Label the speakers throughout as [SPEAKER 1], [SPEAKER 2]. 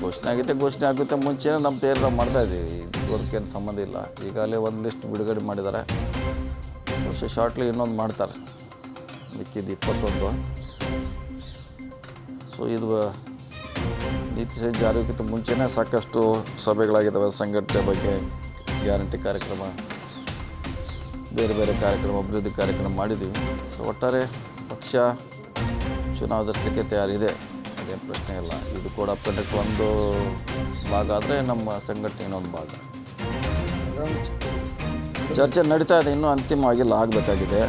[SPEAKER 1] ಘೋಷಣೆ ಆಗುತ್ತೆ ಘೋಷಣೆ ಆಗುತ್ತೆ ಮುಂಚೆನೇ ನಮ್ಮ ತೇರು ನಾವು ಮಾಡ್ತಾ ಇದ್ದೀವಿ. ಇದಕ್ಕೇನು ಸಂಬಂಧ ಇಲ್ಲ. ಈಗಾಗಲೇ ಒಂದು ಲಿಸ್ಟ್ ಬಿಡುಗಡೆ ಮಾಡಿದ್ದಾರೆ. ವರ್ಷ ಶಾರ್ಟ್ಲಿ ಇನ್ನೊಂದು ಮಾಡ್ತಾರೆ. ಮಿಕ್ಕಿದ್ದು ಇಪ್ಪತ್ತೊಂದು. ಸೊ ಇದು, ನೀತಿ ಸಂಜೆ ಜಾರಿಗಿಂತ ಮುಂಚೆನೇ ಸಾಕಷ್ಟು ಸಭೆಗಳಾಗಿದ್ದಾವೆ. ಸಂಘಟನೆ ಬಗ್ಗೆ ಗ್ಯಾರಂಟಿ ಕಾರ್ಯಕ್ರಮ, ಬೇರೆ ಬೇರೆ ಕಾರ್ಯಕ್ರಮ, ಅಭಿವೃದ್ಧಿ ಕಾರ್ಯಕ್ರಮ ಮಾಡಿದ್ದೀವಿ. ಸೊ ಒಟ್ಟಾರೆ ಪಕ್ಷ ಚುನಾವಣೆ ತಯಾರಿದೆ. ಅದೇನು ಪ್ರಶ್ನೆ ಇಲ್ಲ. ಇದು ಕೂಡ ಪ್ರಾಜೆಕ್ಟ್ ಒಂದು ಭಾಗ ಆದರೆ ನಮ್ಮ ಸಂಘಟನೆ ಇನ್ನೊಂದು ಭಾಗ. ಚರ್ಚೆ ನಡೀತಾ ಇದೆ, ಇನ್ನೂ ಅಂತಿಮವಾಗಿಲ್ಲ ಆಗಬೇಕಾಗಿದೆ.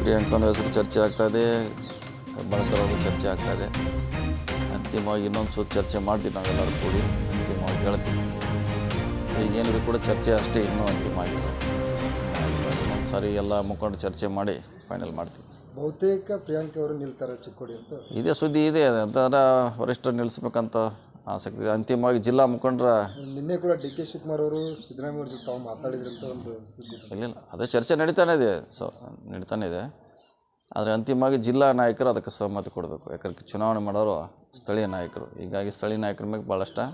[SPEAKER 1] ಪ್ರಿಯಾಂಕನ ಹೆಸರು ಚರ್ಚೆ ಆಗ್ತಾ ಇದೆ, ಬಳಕರ್ ಚರ್ಚೆ ಆಗ್ತಾ ಇದೆ. ಅಂತಿಮವಾಗಿ ಇನ್ನೊಂದು ಸುತ್ತ ಚರ್ಚೆ ಮಾಡ್ತೀವಿ ನಾವೆಲ್ಲರೂ ಕೂಡಿ, ಅಂತಿಮವಾಗಿ ಹೇಳ್ತೀವಿ. ಈಗೇನಿದ್ರು ಕೂಡ ಚರ್ಚೆ ಅಷ್ಟೇ ಇನ್ನೂ ಅಂತಿಮ ಆಗಿಲ್ಲ ಒಂದು ಸಾರಿ ಎಲ್ಲ ಮುಖಂಡು ಚರ್ಚೆ ಮಾಡಿ ಫೈನಲ್ ಮಾಡ್ತೀವಿ.
[SPEAKER 2] ಬಹುತೇಕ ಪ್ರಿಯಾಂಕ ಅವರು ನಿಲ್ತಾರೆ ಚಿಕ್ಕೋಡಿ ಅಂತ.
[SPEAKER 1] ಇದೇ ಸುದ್ದಿ ಇದೆ ಅದರ ವರಿಷ್ಠರು ನಿಲ್ಲಿಸ್ಬೇಕಂತ ಆಸಕ್ತಿ ಇದೆ. ಅಂತಿಮವಾಗಿ ಜಿಲ್ಲಾ ಮುಖಂಡರ
[SPEAKER 2] ನಿನ್ನೆ ಕೂಡ ಡಿ ಕೆ ಶಿವಕುಮಾರ್ ಅವರು ಸಿದ್ದರಾಮಯ್ಯ ಅವ್ರ ಜೊತೆ ತಾವು ಮಾತಾಡಿದ್ರು ಅಂತ ಒಂದು ಸುದ್ದಿ.
[SPEAKER 1] ಇಲ್ಲ ಅದೇ ಚರ್ಚೆ ನಡೀತಾನೆ ಇದೆ. ಸೊ ನಡೀತಾನೆ ಇದೆ. ಆದರೆ ಅಂತಿಮವಾಗಿ ಜಿಲ್ಲಾ ನಾಯಕರು ಅದಕ್ಕೆ ಸಹಮತಿ ಕೊಡಬೇಕು. ಯಾಕಂದ್ರೆ ಚುನಾವಣೆ ಮಾಡೋರು ಸ್ಥಳೀಯ ನಾಯಕರು. ಹೀಗಾಗಿ ಸ್ಥಳೀಯ ನಾಯಕರ ಮೇಲೆ ಭಾಳಷ್ಟು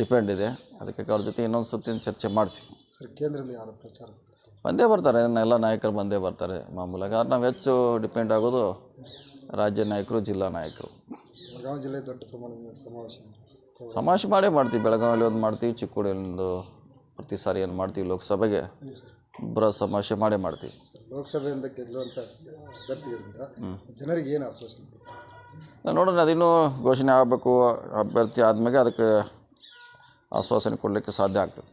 [SPEAKER 1] ಡಿಪೆಂಡ್ ಇದೆ. ಅದಕ್ಕೆ ಅವ್ರ ಜೊತೆ ಇನ್ನೊಂದು ಸುತ್ತಿನ ಚರ್ಚೆ ಮಾಡ್ತೀವಿ.
[SPEAKER 2] ಸರ್ ಕೇಂದ್ರದಲ್ಲಿ ಯಾರು ಪ್ರಚಾರ?
[SPEAKER 1] ಬಂದೇ ಬರ್ತಾರೆ ಎಲ್ಲ ನಾಯಕರು ಬಂದೇ ಬರ್ತಾರೆ. ಮಾಮೂಲಾಗಿ ಆದ್ರೆ ನಾವು ಹೆಚ್ಚು ಡಿಪೆಂಡ್ ಆಗೋದು ರಾಜ್ಯ ನಾಯಕರು ಜಿಲ್ಲಾ ನಾಯಕರು.
[SPEAKER 2] ಬೆಳಗಾವಿ ಜಿಲ್ಲೆ ದೊಡ್ಡ ಪ್ರಮಾಣದ ಸಮಾವೇಶ
[SPEAKER 1] ಸಮಾವೇಶ ಮಾಡೇ ಮಾಡ್ತೀವಿ. ಬೆಳಗಾವಿಯಲ್ಲಿ ಒಂದು ಮಾಡ್ತೀವಿ ಚಿಕ್ಕೋಡಿಯಲ್ಲಿ ಒಂದು ಪ್ರತಿ ಸಾರಿ ಏನು ಮಾಡ್ತೀವಿ ಲೋಕಸಭೆಗೆ. ಬೃಹತ್ ಸಮಾವೇಶ ಮಾಡೇ ಮಾಡ್ತೀವಿ.
[SPEAKER 2] ಲೋಕಸಭೆಯಿಂದ ಗೆಲ್ಲುವಂಥ ಅಭ್ಯರ್ಥಿಗಳಿಂದ ಜನರಿಗೆ ಏನು ಆಶ್ವಾಸನೆ
[SPEAKER 1] ನಾವು ನೋಡೋಣ ಅದಿನ್ನೂ ಘೋಷಣೆ ಆಗಬೇಕು ಅಭ್ಯರ್ಥಿ ಆದಮೇಲೆ ಅದಕ್ಕೆ ಆಶ್ವಾಸನೆ ಕೊಡಲಿಕ್ಕೆ ಸಾಧ್ಯ ಆಗ್ತದೆ.